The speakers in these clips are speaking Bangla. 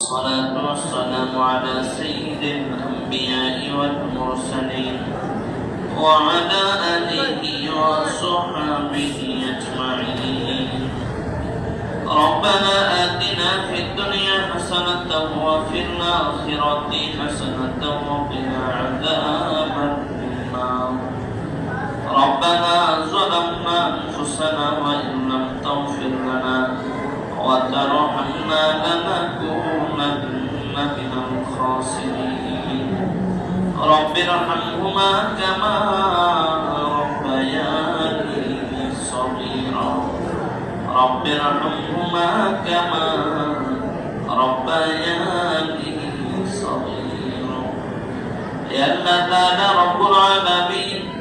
والصلاة والسلام على سيد الأنبياء والمرسلين وعلى آله وصحبه أجمعين. ربنا آتنا في الدنيا حسنة وفي الآخرة حسنة وقنا عذاب النار. ربنا ظلمنا أنفسنا وإن لم تغفر لنا وترحمنا لنكونن من الخاسرين رب ارحمهما كما ربياني صغيرا رب ارحمهما كما ربياني صغيرا يا الله رب العالمين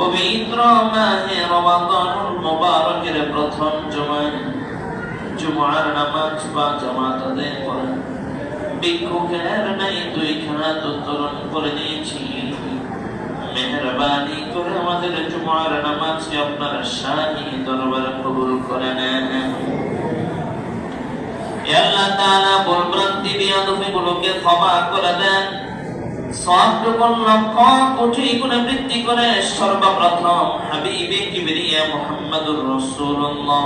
পবিত্র মাহে রমাদানুল মুবারকের প্রথম জুমায় জুমার নামাজ বা জামাত আদায় করেন ভিক্ষুকের নাই উত্তোলন করে দিয়েছি মেহরবানি করে আমাদের জুমার শাহী দরবারে কবুল করে নেন। আল্লাহ তাআলা ক্ষমা করে দেন। করে সর্বপ্রথম হাবিবে কিবরিয়া রাসূলুল্লাহ।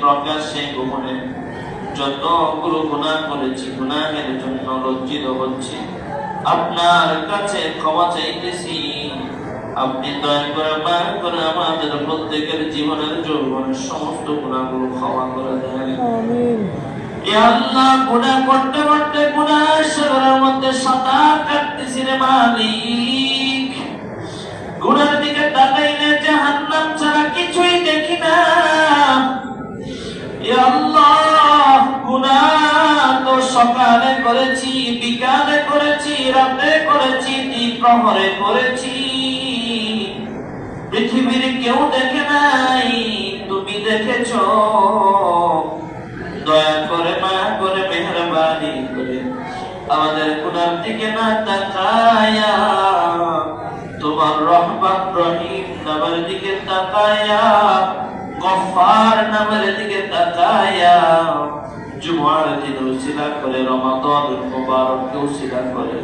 প্রকাশ্যে গোপনে। যতগুলো গুনাহ করেছি গুনাহের জন্য লজ্জিত হচ্ছি। আপনার কাছে ক্ষমা চাইতেছি। আপনি দয়া করে মায়া করে আমাদের প্রত্যেকের জীবনের যৌবনের সমস্ত গুণাগুলো ক্ষমা করে দেন। আল্লাহ গুনাহ করতে করতে সাগরের মধ্যে সাঁতার কাটতেছি রে মালিক। সকালে করেছি বিকালে করেছি রাতে করেছি দ্বিপ্রহরে করেছি। পৃথিবীর কেউ দেখে নাই, তুমি দেখেছ। দয়া করে মায়া করে মেহরবানি করে আমাদের গুনার দিকে না তাকায়া তোমার রহমান রহিম নামের দিকে তাকায়া, গফার নামের দিকে তাকায়া। জুমার দিন উসিলা করে, রমাদান মুবারক উসিলা করে।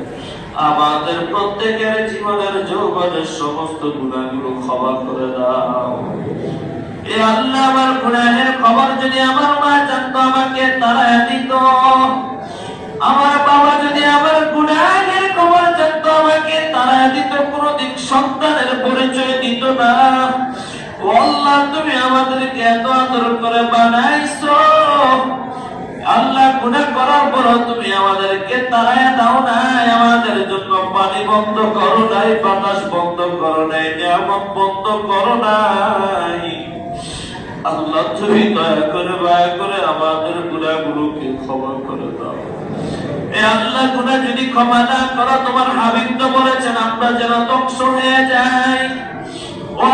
আমাদের প্রত্যেকের জীবনের যৌবনের সমস্ত গুণাগুলো ক্ষমা করে দাও। এ আল্লাহ আমার গুনাহের খবর যদি আমার মা জানতো, আমাকে তারা দিত। আমার বাবা যদি আমার গুনাহের খবর জানতো, আমাকে তারা দিত। সন্তানের পরিচয় দিত না। আল্লাহ, তুমি আমাদেরকে এত আদর করে বানাইছো। দাও নাই আমাদের জন্য পানি বন্ধ করো নাই, বাতাস বন্ধ করো নাই, নিয়ামত বন্ধ করো নাই। আল্লাহ তুমি দয়া করে করে আমাদের ক্ষমা করে দাও। আল্লাহ যদি ক্ষমা না করো, তোমার হাবিব তো বলেছেন, আমরা যেন ধ্বংস হয়ে যাই।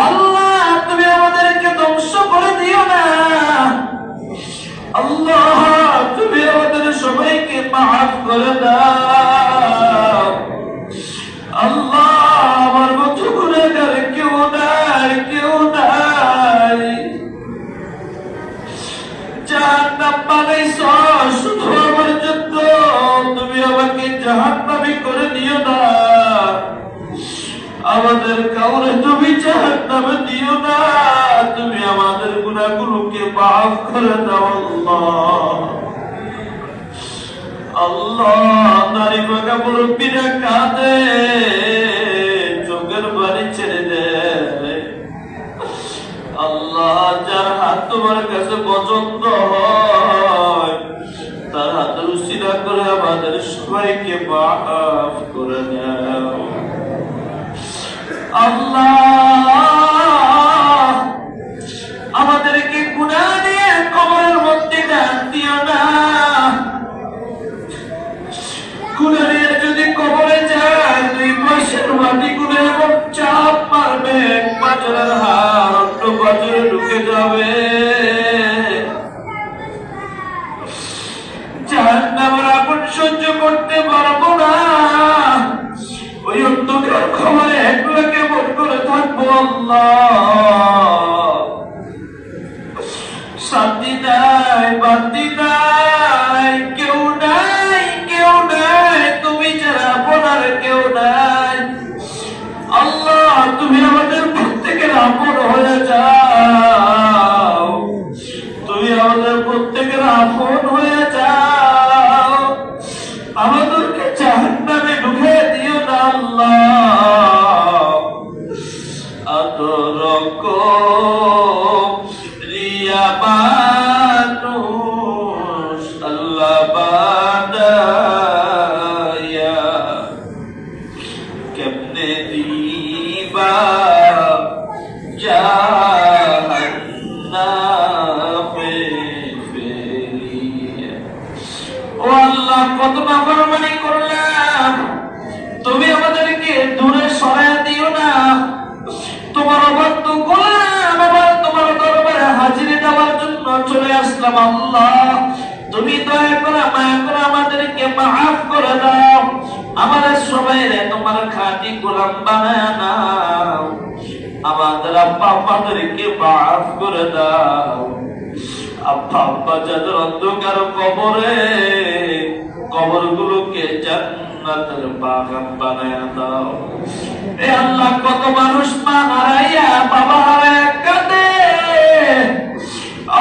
আল্লাহ, তুমি আমাদেরকে ধ্বংস করে জাহান্নামে দিও না, তুমি আমাদের করে দাও, আল্লাহ। আল্লাহ, নারী বাগা কাঁদে, চোখের বাড়ি ছেড়ে আল্লাহ, যার হাত তোমার কাছে পছন্দ হয়, তার হাতের উশিলা করে আমাদের সবাইকে মাফ করে দাও। আল্লাহ খবরে এগুলো কেমন করে থাকব আল্লাহ। শান্তি নাই বান্তি নাই কত করলাম, তুমি আমাদেরকে দূরে সরায় দিও না। তোমার অবাধ্য করলাম আবার তোমার হাজিরে দেওয়ার জন্য চলে আসলাম তুমি দয়া করে আমাদেরকে মাফ করে দাও। আমাদের সবাই তোমার খাঁটি গোলাম বানায় নাও। আমাদের আব্বা আম্মাদেরকে মাফ করে দাও। আব্বা যাদের অন্ধকার কবরে কবর গুলোকে জান্নাতের বাগান দাও। এ আল্লাহ, কত মানুষ মা হারাইয়া বাবা হারাইয়া কাঁদে।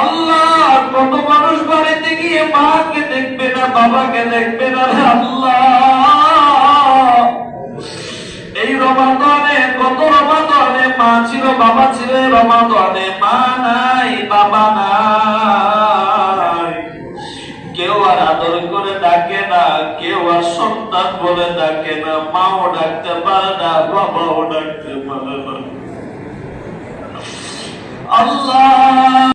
আল্লাহ, কত মানুষ বাড়িতে গিয়ে মাকে দেখবে না, বাবাকে দেখবে না আল্লাহ। এই রমাদনে কত রমাদনে মা ছিল, বাবা ছিল, রমাদনে মা নাই, বাবা নাই। আর সন্তান বলে ডাকে না মাও ডাকতে পারে না বাবাও ডাকতে পারে না। আল্লাহ!